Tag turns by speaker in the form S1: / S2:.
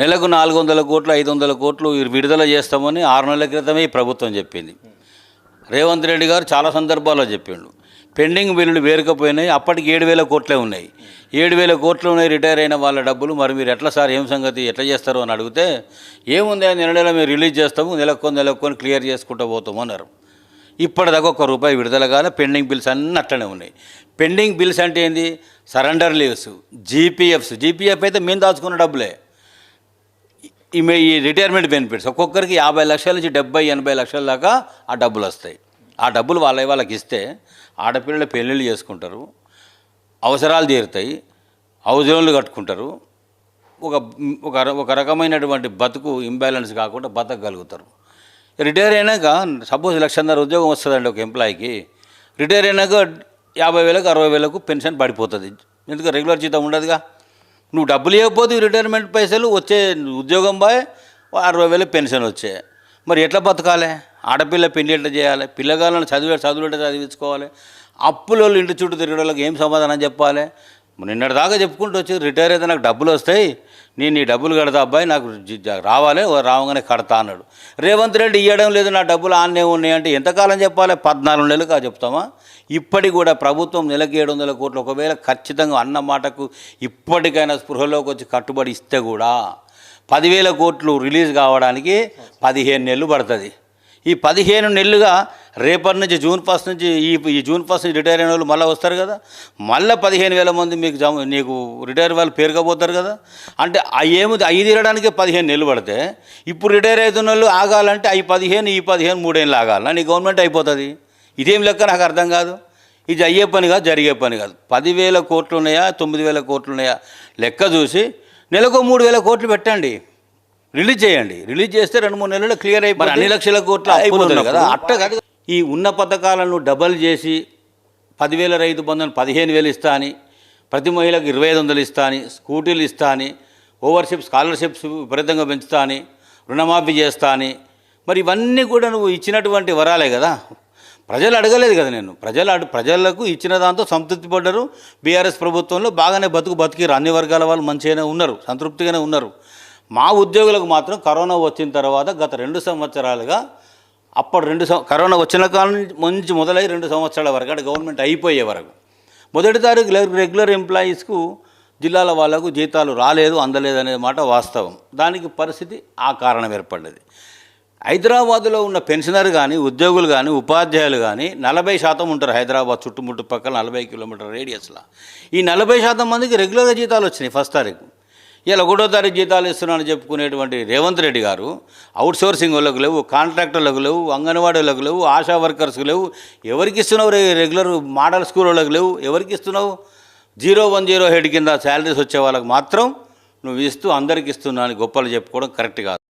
S1: నెలకు నాలుగు వందల కోట్లు ఐదు వందల కోట్లు విడుదల చేస్తామని ఆరు నెలల క్రితమే ఈ ప్రభుత్వం చెప్పింది. రేవంత్ రెడ్డి గారు చాలా సందర్భాల్లో చెప్పిండు. పెండింగ్ బిల్లులు వేరుకపోయినాయి అప్పటికి ఏడు వేల కోట్లే ఉన్నాయి. ఏడు వేల కోట్లు ఉన్నాయి రిటైర్ అయిన వాళ్ళ డబ్బులు మరి మీరు ఎట్లా సార్ ఏం సంగతి ఎట్లా చేస్తారు అని అడిగితే ఏముంది నెల నెల మేము రిలీజ్ చేస్తాము నెలకొని నెలకొని క్లియర్ చేసుకుంటూ పోతాము అన్నారు. ఇప్పటిదాకా ఒక్క రూపాయి విడుదల కాలే పెండింగ్ బిల్స్ అన్నీ అట్లనే ఉన్నాయి. పెండింగ్ బిల్స్ అంటే ఏంది? Surrender leaves జీపీఎఫ్స్. జీపీఎఫ్ అయితే మేము దాచుకున్న డబ్బులే. ఈమె ఈ రిటైర్మెంట్ బెనిఫిట్స్ ఒక్కొక్కరికి యాభై లక్షల నుంచి డెబ్బై ఎనభై లక్షల దాకా ఆ డబ్బులు వస్తాయి. ఆ డబ్బులు వాళ్ళ వాళ్ళకి ఇస్తే ఆడపిల్లలు పెళ్ళిళ్ళు చేసుకుంటారు అవసరాలు తీరుతాయి హౌస్ లోన్లు కట్టుకుంటారు. ఒక ఒక ఒక రకమైనటువంటి బతుకు ఇంబ్యాలెన్స్ కాకుండా బతకగలుగుతారు. రిటైర్ అయినాక సపోజ్ లక్షన్నర ఉద్యోగం వస్తుందండి ఒక ఎంప్లాయీకి రిటైర్ అయినాక యాభై వేలకు అరవై వేలకు పెన్షన్ పడిపోతుంది. ఎందుకు? రెగ్యులర్ జీతం ఉండదుగా. నువ్వు డబ్బులు ఇవ్వకపోతే రిటైర్మెంట్ పైసలు వచ్చే ఉద్యోగం బాయ్ అరవై వేలు పెన్షన్ వచ్చే. మరి ఎట్లా బతకాలి? ఆడపిల్ల పెళ్ళి ఎట్లా చేయాలి? పిల్లగాళ్ళని చదివే చదువులు ఎట్లా చదివించుకోవాలి? అప్పులో ఇంటి చుట్టూ తిరిగే వాళ్ళకి ఏం సమాధానం చెప్పాలి? నిన్నటి దాకా చెప్పుకుంటూ వచ్చి రిటైర్ అయితే నాకు డబ్బులు వస్తాయి నేను నీ డబ్బులు కడతా అబ్బాయి నాకు రావాలి రావగానే కడతా అన్నాడు. రేవంత్ రెడ్డి ఇవ్వడం లేదు నా డబ్బులు ఆన్నే ఉన్నాయి అంటే ఎంతకాలం చెప్పాలి? పద్నాలుగు నెలలు కా చెప్తామా? ఇప్పటికి కూడా ప్రభుత్వం నెలకి ఏడు వందల కోట్లు ఒకవేళ ఖచ్చితంగా అన్న మాటకు ఇప్పటికైనా స్పృహలోకి వచ్చి కట్టుబడి ఇస్తే కూడా పదివేల కోట్లు రిలీజ్ కావడానికి పదిహేను నెలలు పడుతుంది. ఈ పదిహేను నెలలుగా రేపటి నుంచి జూన్ ఫస్ట్ నుంచి ఈ ఈ జూన్ ఫస్ట్ నుంచి రిటైర్ అయిన వాళ్ళు మళ్ళీ వస్తారు కదా. మళ్ళీ పదిహేను వేల మంది మీకు జమ నీకు రిటైర్ వాళ్ళు పేరుకపోతారు కదా. అంటే అవి ఏముంది అవి తీరడానికే పదిహేను నెలలు పడితే ఇప్పుడు రిటైర్ అవుతున్న వాళ్ళు ఆగాలంటే అవి పదిహేను ఈ పదిహేను మూడేళ్ళు ఆగాల. నీ గవర్నమెంట్ అయిపోతుంది. ఇదేం లెక్క? నాకు అర్థం కాదు. ఇది అయ్యే పని కాదు జరిగే పని కాదు. పదివేల కోట్లు ఉన్నాయా తొమ్మిది వేల కోట్లు ఉన్నాయా? లెక్క చూసి నెలకు మూడు వేల కోట్లు పెట్టండి. రిలీజ్ చేయండి. రిలీజ్ చేస్తే రెండు మూడు నెలలు క్లియర్ అయిపోయి అన్ని లక్షల కోట్లు అయిపోతుంది కదా. అట్ట కాదు. ఈ ఉన్న పథకాలను డబల్ చేసి పదివేల రైతు బంధుని పదిహేను వేలు ఇస్తా అని ప్రతి మహిళకు ఇరవై ఐదు వందలు ఇస్తా అని స్కూటీలు ఇస్తా అని ఓవర్షిప్ స్కాలర్షిప్స్ విపరీతంగా పెంచుతా అని రుణమాఫీ చేస్తా అని మరి ఇవన్నీ కూడా నువ్వు ఇచ్చినటువంటి వరాలే కదా. ప్రజలు అడగలేదు కదా నేను. ప్రజలు అడు ప్రజలకు ఇచ్చిన దాంతో సంతృప్తి పడ్డారు. బీఆర్ఎస్ ప్రభుత్వంలో బాగానే బతుకు బతికిరు అన్ని వర్గాల వాళ్ళు మంచిగానే ఉన్నారు సంతృప్తిగానే ఉన్నారు. మా ఉద్యోగులకు మాత్రం కరోనా వచ్చిన తర్వాత గత రెండు సంవత్సరాలుగా అప్పుడు రెండు కరోనా వచ్చిన కాలం నుంచి మొదలై రెండు సంవత్సరాల వరకు అంటే గవర్నమెంట్ అయిపోయే వరకు. మొదటి తారీఖు రెగ్యులర్ ఎంప్లాయీస్కు జిల్లాల వాళ్ళకు జీతాలు రాలేదు అందలేదు అనే మాట వాస్తవం. దానికి పరిస్థితి ఆ కారణం ఏర్పడ్డది. హైదరాబాద్లో ఉన్న పెన్షనర్ కానీ ఉద్యోగులు కానీ ఉపాధ్యాయులు కానీ నలభై శాతం ఉంటారు హైదరాబాద్ చుట్టుముట్టు పక్కల నలభై కిలోమీటర్ రేడియస్లో. ఈ నలభై శాతం మందికి రెగ్యులర్గా జీతాలు వచ్చినాయి ఫస్ట్ తారీఖు. ఇలా ఒకటో తారీఖు జీతాలు ఇస్తున్నానని చెప్పుకునేటువంటి రేవంత్ రెడ్డి గారు అవుట్ సోర్సింగ్ వాళ్ళకు లేవు కాంట్రాక్టర్లకు లేవు అంగన్వాడీలకు లేవు ఆశా వర్కర్స్కి లేవు ఎవరికి ఇస్తున్నావు రెగ్యులర్ మోడల్ స్కూల్ వాళ్ళకి లేవు ఎవరికి ఇస్తున్నావు? జీరో వన్ జీరో హెడ్ కింద శాలరీస్ వచ్చే వాళ్ళకి మాత్రం నువ్వు ఇస్తూ అందరికి ఇస్తున్నా అని గొప్పలు చెప్పుకోవడం కరెక్ట్ కాదు.